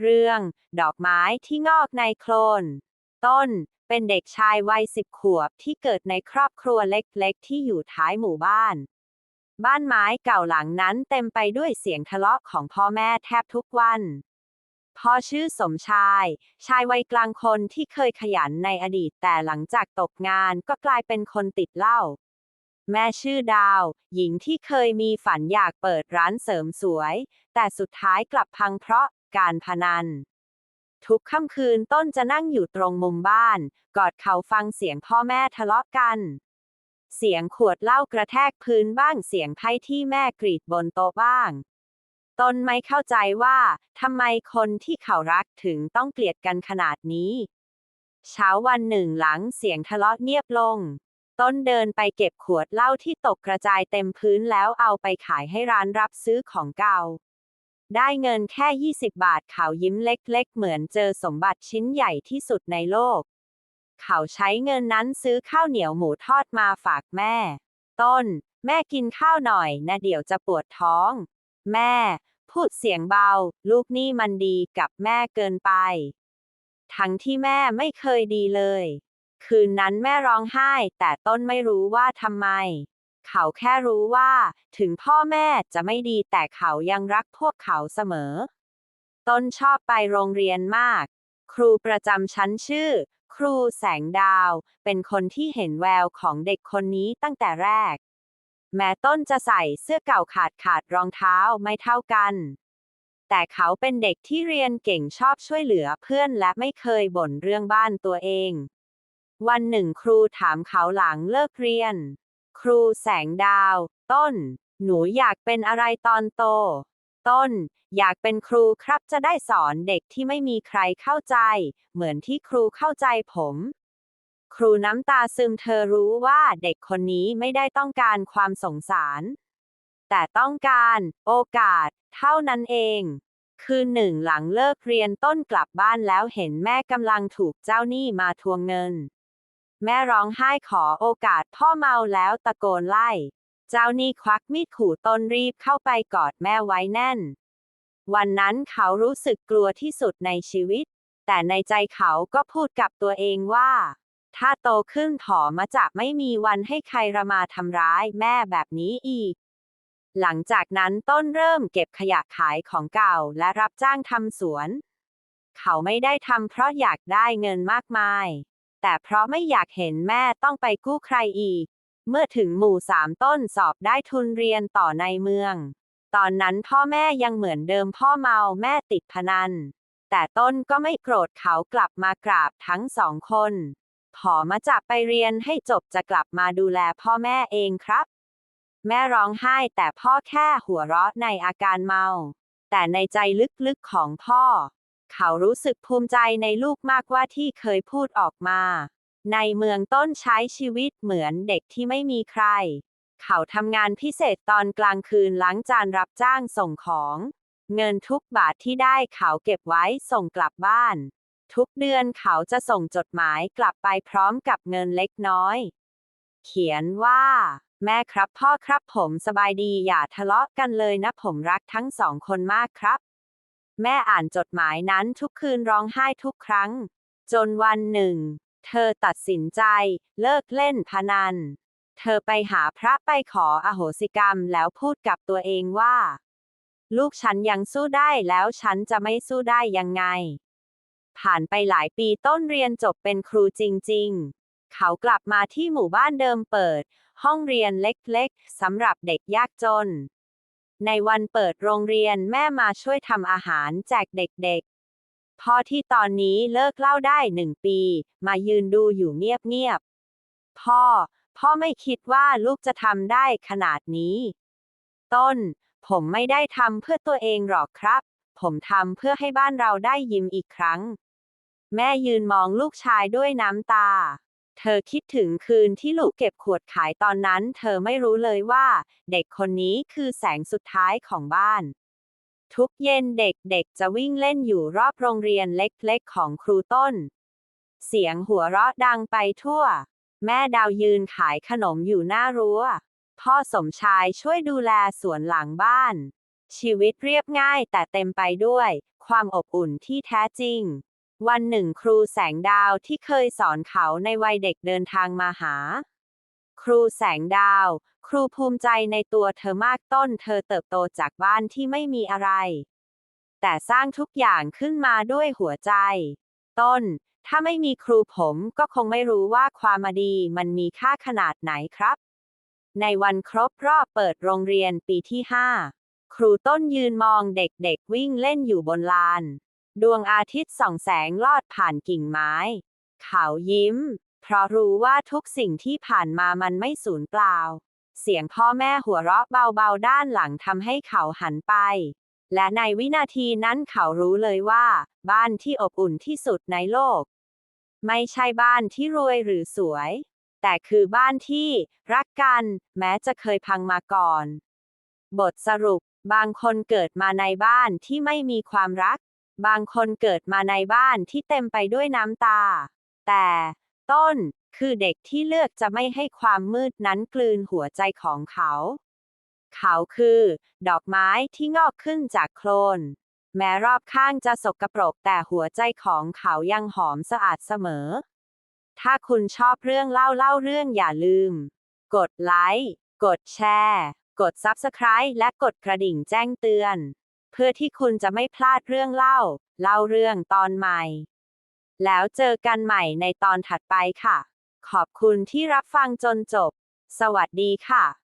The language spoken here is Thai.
เรื่อง ดอกไม้ที่งอกในโคลน ต้น เป็นเด็กชายวัยสิบขวบที่เกิดในครอบครัวเล็กๆ ที่อยู่ท้ายหมู่บ้าน บ้านไม้เก่าหลังนั้นเต็มไปด้วยเสียงทะเลาะของพ่อแม่แทบทุกวันพ่อชื่อสมชาย ชายวัยกลางคนที่เคยขยันในอดีตแต่หลังจากตกงานก็กลายเป็นคนติดเหล้า แม่ชื่อดาว หญิงที่เคยมีฝันอยากเปิดร้านเสริมสวย แต่สุดท้ายกลับพังเพราะ การพนัน ทุกค่ำคืนต้นจะนั่งอยู่ตรงมุมบ้าน กอดเขาฟังเสียงพ่อแม่ทะเลาะกัน เสียงขวดเหล้ากระแทกพื้นบ้างเสียงไพ่ที่แม่กรีดบนโต๊ะบ้างต้นไม่เข้าใจว่าทำไมคนที่เขารักถึงต้องเกลียดกันขนาดนี้ เช้าวันหนึ่งหลังเสียงทะเลาะเงียบลง ต้นเดินไปเก็บขวดเหล้าที่ตกกระจายเต็มพื้นแล้วเอาไปขายให้ร้านรับซื้อของเก่า ได้เงินแค่ 20 บาทเขายิ้มเล็กๆ เหมือนเจอสมบัติชิ้นใหญ่ที่สุดในโลก เขาใช้เงินนั้นซื้อข้าวเหนียวหมูทอดมาฝากแม่ ต้น แม่กินข้าวหน่อยนะเดี๋ยวจะปวดท้อง แม่ พูดเสียงเบา ลูกนี่มันดีกับแม่เกินไป ทั้งที่แม่ไม่เคยดีเลย คืนนั้นแม่ร้องไห้ แต่ต้นไม่รู้ว่าทำไม เขาแค่รู้ว่า ถึงพ่อแม่จะไม่ดีแต่เขายังรักพวกเขาเสมอ ต้นชอบไปโรงเรียนมาก ครูประจำชั้นชื่อ ครูแสงดาว เป็นคนที่เห็นแววของเด็กคนนี้ตั้งแต่แรก แม้ต้นจะใส่เสื้อเก่าขาดขาดรองเท้าไม่เท่ากัน แต่เขาเป็นเด็กที่เรียนเก่งชอบช่วยเหลือเพื่อนและไม่เคยบ่นเรื่องบ้านตัวเอง วันหนึ่งครูถามเขาหลังเลิกเรียน ครูแสงดาว ต้น หนูอยากเป็นอะไรตอนโต ต้น อยากเป็นครูครับจะได้สอนเด็กที่ไม่มีใครเข้าใจ เหมือนที่ครูเข้าใจผม ครูน้ำตาซึมเธอรู้ว่าเด็กคนนี้ไม่ได้ต้องการความสงสาร แต่ต้องการโอกาส เท่านั้นเอง คืนหนึ่งหลังเลิกเรียนต้นกลับบ้านแล้วเห็นแม่กำลังถูกเจ้าหนี้มาทวงเงิน แม่ร้องไห้ขอโอกาสพ่อเมาแล้วตะโกนไล่ เจ้าหนี้ควักมีดขู่ตนรีบเข้าไปกอดแม่ไว้แน่น วันนั้นเขารู้สึกกลัวที่สุดในชีวิต แต่ในใจเขาก็พูดกับตัวเองว่า ถ้าโตขึ้นผอมาจะไม่มีวันให้ใครระมาทำร้ายแม่แบบนี้อีก หลังจากนั้นต้นเริ่มเก็บขยะขายของเก่าและรับจ้างทำสวน เขาไม่ได้ทำเพราะอยากได้เงินมากมาย แต่เพราะไม่อยากเห็นแม่ต้องไปกู้ใครอีก เมื่อถึงหมู่สามต้นสอบได้ทุนเรียนต่อในเมือง ตอนนั้นพ่อแม่ยังเหมือนเดิมพ่อเมาแม่ติดพนัน แต่ต้นก็ไม่โกรธเขากลับมากราบทั้งสองคนขอมาจับไปเรียนให้จบจะกลับมาดูแลพ่อแม่เองครับ แม่ร้องไห้แต่พ่อแค่หัวเราะในอาการเมา แต่ในใจลึกๆของพ่อ เขารู้สึกภูมิใจในลูกมากว่าที่เคยพูดออกมา ในเมืองต้นใช้ชีวิตเหมือนเด็กที่ไม่มีใคร เขาทำงานพิเศษตอนกลางคืนล้างจานรับจ้างส่งของ เงินทุกบาทที่ได้เขาเก็บไว้ส่งกลับบ้าน ทุกเดือนเขาจะส่งจดหมายกลับไปพร้อมกับเงินเล็กน้อย เขียนว่า แม่ครับพ่อครับผมสบายดีอย่าทะเลาะกันเลยนะผมรักทั้งสองคนมากครับ แม่อ่านจดหมายนั้นทุกคืนร้องไห้ทุกครั้ง จนวันหนึ่ง เธอตัดสินใจ เลิกเล่นพนัน เธอไปหาพระไปขออโหสิกรรมแล้วพูดกับตัวเองว่า ลูกฉันยังสู้ได้แล้วฉันจะไม่สู้ได้ยังไง ผ่านไปหลายปีต้นเรียนจบเป็นครูจริง ๆ เขากลับมาที่หมู่บ้านเดิมเปิด ห้องเรียนเล็กๆสำหรับเด็กยากจน ในวันเปิดโรงเรียนแม่มาช่วยทำอาหารแจกเด็กๆพ่อที่ตอนนี้เลิกเล่าได้หนึ่งปี มายืนดูอยู่เงียบๆ พ่อ พ่อไม่คิดว่าลูกจะทำได้ขนาดนี้ ต้น ผมไม่ได้ทำเพื่อตัวเองหรอกครับ ผมทำเพื่อให้บ้านเราได้ยิ้มอีกครั้ง แม่ยืนมองลูกชายด้วยน้ำตา เธอคิดถึงคืนที่ลูกเก็บขวดขายตอนนั้น เธอไม่รู้เลยว่า เด็กคนนี้คือแสงสุดท้ายของบ้าน ทุกเย็นเด็กๆ จะวิ่งเล่นอยู่รอบโรงเรียนเล็กๆ ของครูต้น เสียงหัวเราะดังไปทั่ว แม่ดาวยืนขายขนมอยู่หน้ารั้ว พ่อสมชายช่วยดูแลสวนหลังบ้าน ชีวิตเรียบง่ายแต่เต็มไปด้วย ความอบอุ่นที่แท้จริง วันหนึ่งครูแสงดาวที่เคยสอนเขาในวัยเด็กเดินทางมาหา ครูแสงดาว ครูภูมิใจในตัวเธอมากต้น เธอเติบโตจากบ้านที่ไม่มีอะไร แต่สร้างทุกอย่างขึ้นมาด้วยหัวใจ ต้น ถ้าไม่มีครูผมก็คงไม่รู้ว่าความมาดีมันมีค่าขนาดไหนครับ ในวันครบรอบเปิดโรงเรียนปีที่5ครูต้นยืนมองเด็กๆวิ่งเล่นอยู่บนลาน ดวงอาทิตย์ส่องแสงลอดผ่านกิ่งไม้ เขายิ้ม เพราะรู้ว่าทุกสิ่งที่ผ่านมามันไม่สูญเปล่า เสียงพ่อแม่หัวเราะเบาๆด้านหลังทำให้เขาหันไป และในวินาทีนั้นเขารู้เลยว่า บ้านที่อบอุ่นที่สุดในโลก ไม่ใช่บ้านที่รวยหรือสวย แต่คือบ้านที่รักกัน แม้จะเคยพังมาก่อน บทสรุปบางคนเกิดมาในบ้านที่ไม่มีความรัก บางคนเกิดมาในบ้านที่เต็มไปด้วยน้ำตา แต่ต้นคือเด็กที่เลือกจะไม่ให้ความมืดนั้นกลืนหัวใจของเขา เขาคือ ดอกไม้ที่งอกขึ้นจากโคลน แม้รอบข้างจะสกปรกแต่หัวใจของเขายังหอมสะอาดเสมอ ถ้าคุณชอบเรื่องเล่าเล่าเรื่องอย่าลืม กดไลค์ กดแชร์ กด Subscribe และกดกระดิ่งแจ้งเตือน เพื่อที่คุณจะไม่พลาดเรื่องเล่า เล่าเรื่องตอนใหม่ แล้วเจอกันใหม่ในตอนถัดไปค่ะ ขอบคุณที่รับฟังจนจบ สวัสดีค่ะ